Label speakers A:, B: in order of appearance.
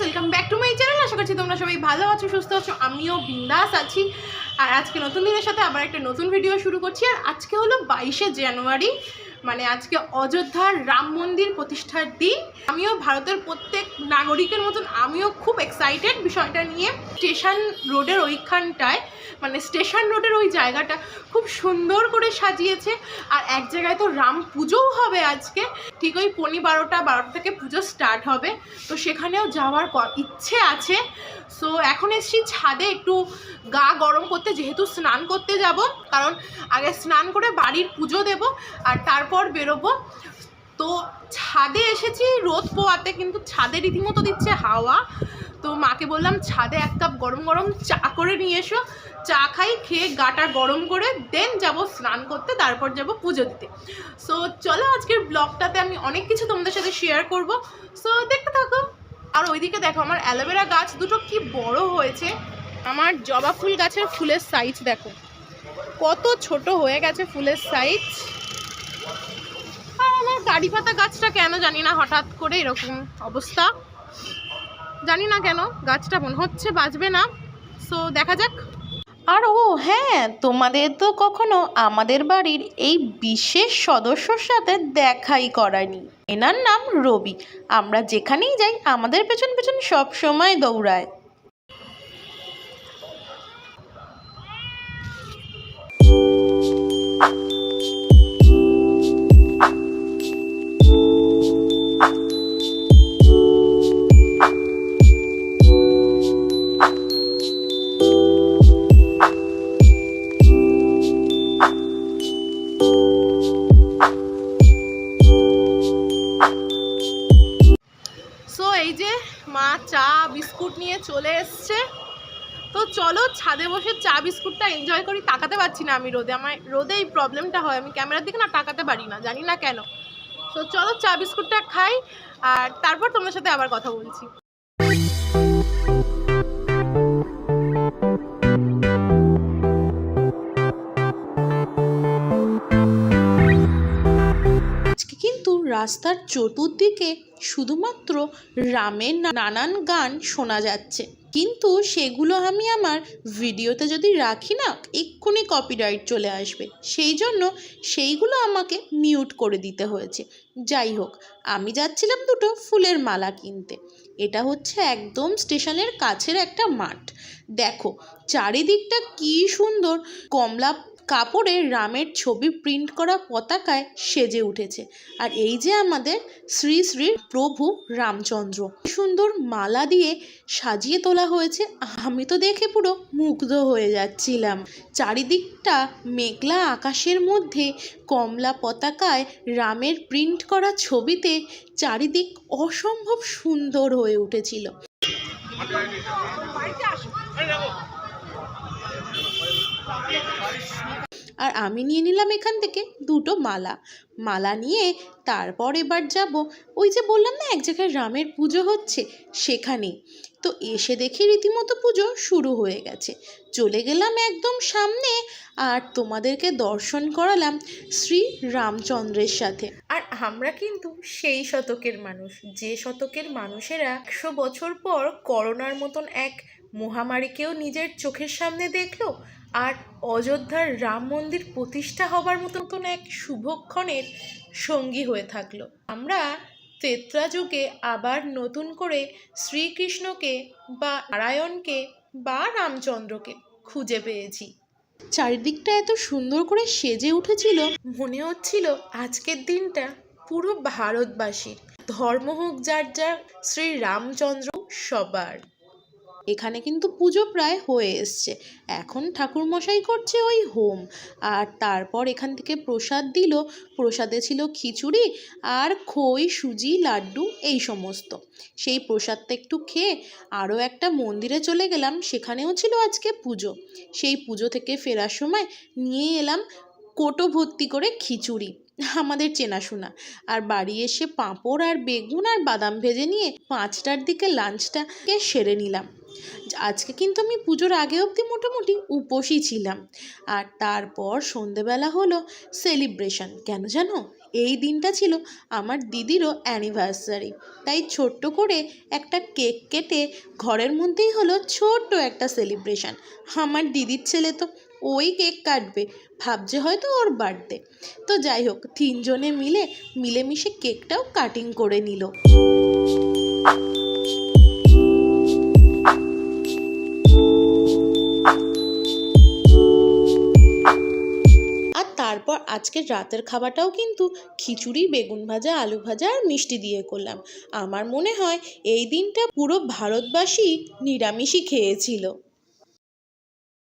A: Welcome back to my channel আশা করছি তোমরা সবাই ভালো আছো, সুস্থ আছো। আমিও বিন্দাস আছি। আর আজকে নতুন দিনের সাথে আবার একটা নতুন ভিডিও শুরু করছি। আর আজকে হলো বাইশে জানুয়ারি। মানে আজকে অযোধ্যার রাম মন্দির প্রতিষ্ঠার দিন। আমিও ভারতের প্রত্যেক নাগরিকের মতন আমিও খুব এক্সাইটেড বিষয়টা নিয়ে। স্টেশন রোডের ওইখানটায় মানে স্টেশন রোডের ওই জায়গাটা খুব সুন্দর করে সাজিয়েছে। আর এক জায়গায় তো রাম পুজোও হবে আজকে। ঠিক ওই পনি বারোটা বারোটা থেকে পুজো স্টার্ট হবে। তো সেখানেও যাওয়ার ইচ্ছে আছে। সো এখন এসছি ছাদে একটু গা গরম করতে, যেহেতু স্নান করতে যাব। কারণ আগে স্নান করে বাড়ির পুজো দেব। আর তারপর বেরোবো। তো ছাদে এসেছি, রোদ পোয়াতে কিন্তু ছাদে রীতিমতো দিচ্ছে হাওয়া। তো মাকে বললাম, ছাদে এক কাপ গরম গরম চা করে নিয়ে এসো। চা খাই, খেয়ে গাটা গরম করে দেন যাব স্নান করতে, তারপর যাব পুজো দিতে। সো চলো আজকের ব্লগটাতে আমি অনেক কিছু তোমাদের সাথে শেয়ার করব। সো দেখতে থাকো। আর ওইদিকে দেখো আমার অ্যালোভেরা গাছ দুটো কি বড় হয়েছে। আমার জবা ফুল গাছের ফুলের সাইজ দেখো। কত ছোট হয়ে গেছে ফুলের সাইজ গাড়ি পাতা গাছটা কেন জানি না, হঠাৎ করে এরকম অবস্থা। জানি না কেন, গাছটা মনে হচ্ছে বাঁচবে না। সো দেখা যাক।
B: আর ও হ্যাঁ তোমাদের তো কখনো আমাদের বাড়ির এই বিশেষ সদস্যর সাথে দেখাই করায়নি। এনার নাম রবি। আমরা যেখানেই যাই, আমাদের পেছন পেছন সব সময় দৌড়ায়।
A: চলো ছাদে বসে চা, বিস্কুটটা এনজয় করি, তাকাতে পারছি না আমি রোদে। আমার রোদে এই প্রবলেমটা হয়। আমি ক্যামেরার দিকে না তাকাতে পারি না, জানি না কেন। তো চলো চা, বিস্কুটটা খাই, আর তারপর তোমার সাথে আবার কথা বলছি।
B: রাস্তার চতুর্দিকে শুধুমাত্র রামের নানান গান শোনা যাচ্ছে। কিন্তু সেগুলো আমি আমার ভিডিওতে যদি রাখি না, এক্ষুনি কপিরাইট চলে আসবে। সেই জন্য সেইগুলো আমাকে মিউট করে দিতে হয়েছে। যাই হোক, আমি যাচ্ছিলাম দুটো ফুলের মালা কিনতে। এটা হচ্ছে একদম স্টেশনের কাছের একটা মাঠ। দেখো, চারিদিকটা কি সুন্দর। কমলা কাপড়ে রামের ছবি প্রিন্ট করা পতাকায় সেজে উঠেছে। আর এই যে আমাদের শ্রী শ্রী প্রভু রামচন্দ্র। সুন্দর মালা দিয়ে সাজিয়ে তোলা হয়েছে। আমি তো দেখে পুরো মুগ্ধ হয়ে যাচ্ছিলাম। চারিদিকটা মেঘলা আকাশের মধ্যে কমলা পতাকায় রামের প্রিন্ট করা ছবিতে চারিদিক অসম্ভব সুন্দর হয়ে উঠেছিল। আর আমি নিয়ে নিলাম এখান থেকে দুটো মালা। মালা নিয়ে তারপর এবার যাব ওই যে বললাম না, এক জায়গায় রামের পুজো হচ্ছে সেখানে। তো এসে দেখি রীতিমতো পুজো শুরু হয়ে গেছে। চলে গেলাম একদম সামনে আর তোমাদেরকে দর্শন করালাম শ্রী রামচন্দ্রের সাথে।
A: আর আমরা কিন্তু সেই শতকের মানুষ, যে শতকের মানুষেরা একশো বছর পর করোনার মতন এক মহামারীকেও নিজের চোখের সামনে দেখল আর অযোধ্যার রাম মন্দির প্রতিষ্ঠা হবার মতন এক শুভক্ষণের সঙ্গী হয়ে থাকল। আমরা তেত্রা যুগে আবার নতুন করে শ্রীকৃষ্ণকে বা নারায়ণকে বা রামচন্দ্রকে খুঁজে পেয়েছি।
B: চারিদিকটা এত সুন্দর করে সেজে উঠেছিল,
A: মনে হচ্ছিল আজকের দিনটা পুরো ভারতবাসীর। ধর্ম হোক যার যার, শ্রী রামচন্দ্র সবার।
B: এখানে কিন্তু পুজো প্রায় হয়ে এসছে। এখন ঠাকুরমশাই করছে ওই হোম। আর তারপর এখান থেকে প্রসাদ দিল। প্রসাদে ছিল খিচুড়ি আর খই, সুজি, লাড্ডু এই সমস্ত। সেই প্রসাদটা একটু খেয়ে আরও একটা মন্দিরে চলে গেলাম। সেখানেও ছিল আজকে পুজো। সেই পুজো থেকে ফেরার সময় নিয়ে এলাম কোটো ভর্তি করে খিচুড়ি। আমাদের চেনাশোনা। আর বাড়ি এসে পাঁপড় আর বেগুন আর বাদাম ভেজে নিয়ে পাঁচটার দিকে লাঞ্চটাকে সেরে নিলাম। আজকে কিন্তু আমি পুজোর আগে অবধি মোটামুটি উপোসই ছিলাম। আর তারপর সন্ধেবেলা হলো সেলিব্রেশন কেন জানো? এই দিনটা ছিল আমার দিদিরও অ্যানিভার্সারি তাই ছোট্ট করে একটা কেক কেটে ঘরের মধ্যেই হলো ছোট্ট একটা সেলিব্রেশন আমার দিদির ছেলে তো ওই কেক কাটবে, ভাবছে হয়তো ওর বার্থডে তো যাই হোক, তিনজনে মিলে মিলেমিশে কেকটাও কাটিং করে নিল। তারপর আজকের রাতের খাবারটাও কিন্তু খিচুড়ি, বেগুন ভাজা, আলু ভাজা আর মিষ্টি দিয়ে করলাম। আমার মনে হয় এই দিনটা পুরো ভারতবাসী নিরামিষই খেয়েছিল।